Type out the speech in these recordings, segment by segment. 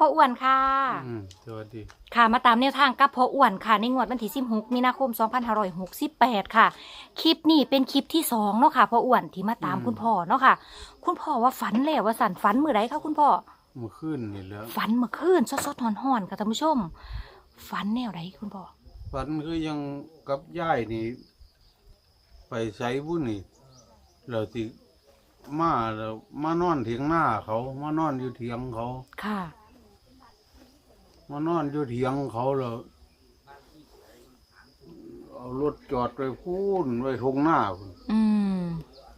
พ่ออ้วนค่ะ อืมสวัสดี ค่ะมาตามแนวทางกับพ่ออ้วนค่ะในงวดวันที่16มีนาคม 2568 ค่ะ คลิปนี้เป็นคลิปที่สองเนาะค่ะพ่ออ้วนที่มาตามคุณพ่อเนาะค่ะ คุณพ่อว่าฝันแล้วว่าสันฝันเมื่อไรคะคุณพ่อเมื่อคืนนี่แหล้วฝันเมื่อคืนสดๆห่อนๆค่ะท่านผู้ชม ฝันแนวไหนคุณพ่อฝันคือยังกับย่ายนี่ ไปใช้บุญนี่เราสิมาแล้วมานอนเถียงหน้าเขา มานอนอยู่เถียงเขา ค่ะ มานอนอยู่เถียงเขาแล้วเอารถจอดไว้พูนไว้ทงหน้าพุ่นอืม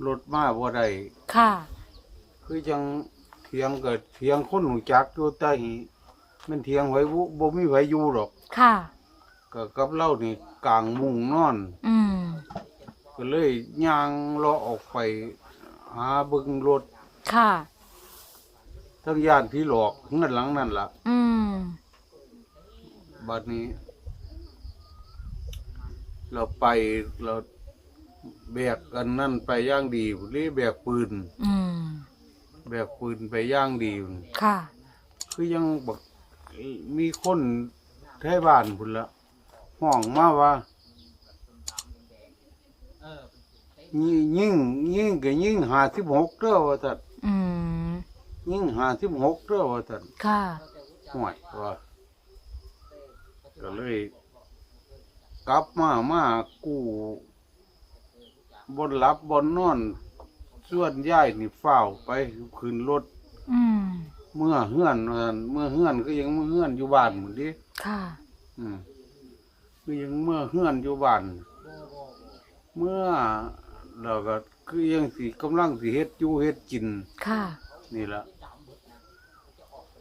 รถมาบ่ได้ค่ะ คือจังเถียงเกิดเถียงคนหูจักอยู่ใต้มันเถียงไว้บ่บ่มีไผอยู่หรอกค่ะ ก็กับเล่านี่กลางมุงนอน อืม ก็เลยย่างเลาะออกไป หาเบิ่งรถค่ะ ทั้งย่านพี่หลอกเงินหลังนั่นล่ะ อืม บัดนี้ เราไปเราแบกกันนั่นไปย่างดีพุ่นนี่แบกปืนอืมแบกปืนไปย่างดีพุ่นค่ะ คือยังบอกมีคนแท้บ้านพุ่นละห้องมาว่ายิ่งยิ่งยิ่งก็ยิ่งหาสิบหกเด้อว่าตัดอืมยิ่งหาสิบหกเด้อว่าตัดค่ะห่วยว่า ก็เลย กลับมามากู้บนหลับบนนอนส่วนย่ายนี่เฝ้าวไปขึ้นรถ อืม เมื่อเฮือนว่าซั่นเมื่อเฮือนก็ยังเมื่อเฮือนอยู่บ้านหมดดิค่ะ อืมคือยังเมื่อเฮือนอยู่บ้านเมื่อเราก็คือยังสิกำลังสิเฮ็ดอยู่เฮ็ดกิน ค่ะ นี่ละ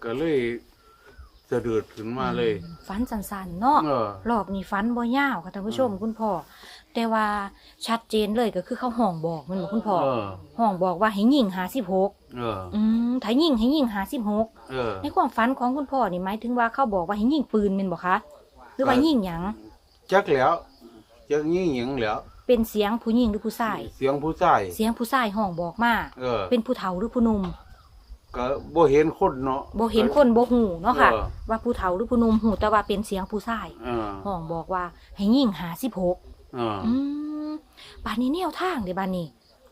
ก็เลย สะดุดขึ้นมาเลยฝันสันๆเนาะเออรอบนี้ฝันบ่ยาวค่ะท่านผู้ชมอืม คุณพ่อแต่ว่าชัดเจนเลยก็คือเขาห้องบอกแมันบอกคุณพ่อเออ ห้องบอกว่าให้ยิงหาสิบหกเออ อืมถ้ายิงให้ยิงหาสิบหกเออ ในความฝันของคุณพ่อนี่หมายถึงว่าเขาบอกว่าให้ยิงปืนแม่นบ่คะหรือว่าเออยิงหยังจักแล้วจักยิ่งหยังแล้วเป็นเสียงผู้หญิงหรือผู้ชาย เสียงผู้ชายเสียงผู้ชายห้องบอกมา เออ เป็นผู้เฒ่าหรือผู้หนุ่ม ก็บ่เห็นคนเนาะบ่เห็นคนบ่ฮู้เนาะค่ะเออว่าผู้เฒ่าหรือผู้หนุ่มฮู้แต่ว่าเป็นเสียงผู้ชายเออห้องบอกว่าให้ยิงหาสิบหกเอออืมบานนี้แนวทางเด้บานนี้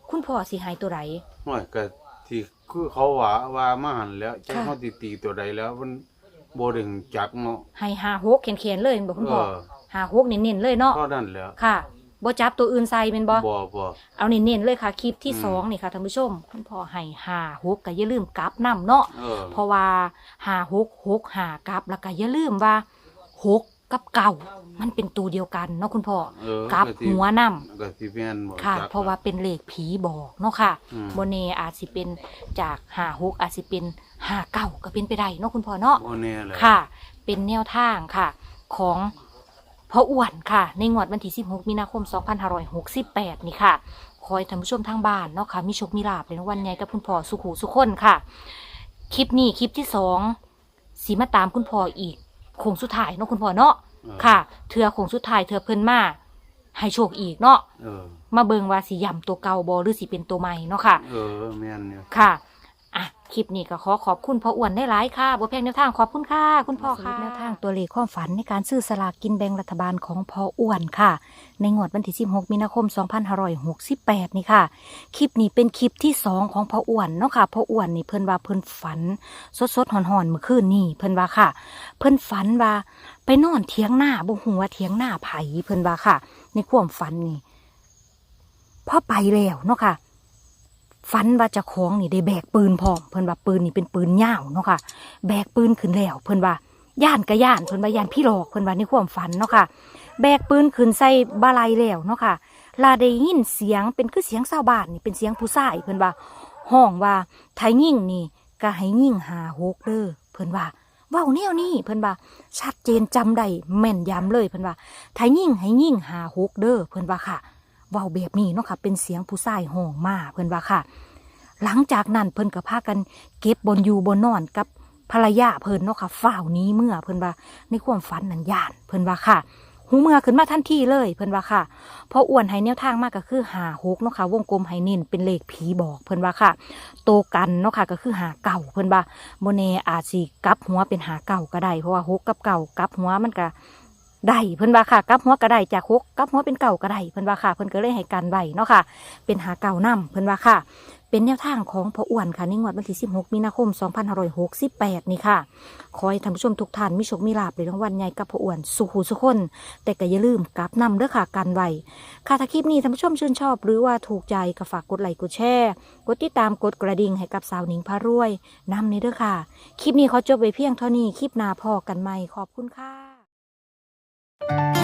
คุณพ่อสิใหายตัวไหนห่วยก็ที่คือเขาว่าว่ามาหันแล้วจะค่ะ เขาติตีตัวใดแล้วมันบ่ดึงจักเนาะให้หาหกแขนๆเลยแม่นบอกคุณเอพ่ออหาหกเน้นๆเลยเนาะ เท่านั้นแหล้ว ค่ะ บ่จับตัวอื่นใส่เป็นบ่บ่บ่เอาเน้นๆเลยค่ะคลิปที่อืมสองนี่ค่ะท่านผู้ชมคุณพ่อให้หาหกก็อย่าลืมกลับนํเนาะเออเพราะว่าหาหกหกหากลับแล้วก็อย่าลืมว่าหกกับเก่ามันเป็นตัวเดียวกันเนาะคุณพ่อเออกลับก็สิหัวนํก็สิแม่นบ่ค่ะจักเพราะว่าเป็นเลขผีบอกเนาะค่ะอืมโมเนอาจสิเป็นจากหาหกอาจสิเป็นหาเก่าก็เป็นไปได้เนาะคุณพ่อเนาะบ่แน่แหละค่ะ เป็นแนวทางค่ะ ของ พ่ออ้วนค่ะ ในงวดวันที่ 16 มีนาคม 2568 นี่ค่ะคอยท่านผู้ชมทางบ้านเนาะค่ะ มีโชค มีลาบในวันใหญ่กับคุณพ่อสุขหูสุขคนค่ะ คลิปนี้คลิปที่สองสีมาตามคุณพ่ออีกโค้งสุดท้ายเนาะคุณพ่อเนาะเออค่ะ เถื่อโค้งสุดท้ายเถื่อเพิ่นมาให้โชคอีกเนาะ เออ มาเบิงว่าสีย่ำตัวเก่าบอหรือสีเป็นตัวใหม่เนาะค่ะ เออแม่นเนี่ย ค่ะอะ คลิปนี้ก็ขอขอบคุณพ่ออ้วนได้หลายค่ะบ่แพงแนวทางขอบคุณค่ะ คุณพ่อค่ะแนวทางตัวเลขความฝันในการซื้อสลากกินแบ่งรัฐบาลของพ่ออ้วนค่ะ ในงวดวันที่ 16 มีนาคม 2568 นี่ค่ะ คลิปนี้เป็นคลิปที่ 2 ของพ่ออ้วนเนาะค่ะพ่ออ้วนนี่เพิ่นว่าเพิ่นฝัน สดๆหอนๆเมื่อคืนนี่เพิ่นว่าค่ะ เพิ่นฝันว่าไปนอนเถียงหน้าบ่ฮู้ว่าเถียงหน้าไผเพิ่นว่าค่ะ ในความฝันนี่พ่อไปแล้วเนาะค่ะ ฝันว่าจะคล้าของนี่ได้แบกปืนพร้อมเพิ่นว่าปืนนี่เป็นปืนยาวเนาะค่ะ แบกปืนขึ้นแล้วเพิ่นว่าย่านกะย่านเพิ่นว่าย่านพี่หลอกเพิ่นว่าในความฝันเนาะค่ะ แบกปืนขึ้นใส่บาลัยแล้วเนาะค่ะลาได้ยินเสียงเป็นคือเสียงชาวบ้านนี่เป็นเสียงผู้ชายเพิ่นว่าห้องว่าไทยยิ่งนี่ก็ให้ยิ่งหาหกเด้อเพิ่นว่าเว้าแนวนี้เพิ่นว่าชัดเจนจำได้แม่นยำเลยเพิ่นว่าไทยยิ่งให้ยิ่งหาหกเด้อเพิ่นว่าค่ะ เว้าแบบนี้เนาะค่ะ เป็นเสียงผู้ชายห้องมาเพิ่นว่าค่ะ หลังจากนั้นเพิ่นก็พากันเก็บบนอยู่บนนอนกับภรรยาเพิ่นเนาะค่ะฝ้าวนี้เมื่อเพิ่นว่าในความฝันนั้นยานเพิ่นว่าค่ะหูเมื่อขึ้นมาทันทีเลยเพิ่นว่าค่ะพออ้วนให้แนวทางมากก็คือหาหกเนาะค่ะวงกลมให้เน้นเป็นเลขผีบอกเพิ่นว่าค่ะ โตกันเนาะค่ะก็คือหาเก่าเพิ่นว่าโมเนอาจสิกลับหัวเป็นหาเก่าก็ได้เพราะว่าหกกับเก่ากลับหัวมันก็ ได้เพิ่นว่าค่ะกับหัวก็ได้จากหกกับหัวเป็นเก่าก็ได้เพิ่นว่าค่ะเพิ่นก็เลยให้กันไว้เนาะค่ะ เป็นหาเก่านํเพิ่นว่าค่ะ เป็นแนวทางของพออ้วนค่ะในงวดวันที่ 16 มีนาคม 2568 นี่ค่ะ ขอให้ท่านผู้ชมทุกท่านมีโชคมีลาภในรางวัลใหญ่กับพออ้วนสุขหูสุขคน แต่ก็อย่าลืมกลับนำเด้อค่ะกันไว้ค่ะถ้าคลิปนี้ท่านผู้ชมชื่นชอบ หรือว่าถูกใจก็ฝากกดไลค์กดแชร์กดติดตามกดกระดิ่งให้กับสาวหนิงพารวยนำในเด้อค่ะ คลิปนี้ขอจบไว้เพียงเท่านี้คลิปหน้าพอกันใหม่ขอบคุณค่ะ Thank you.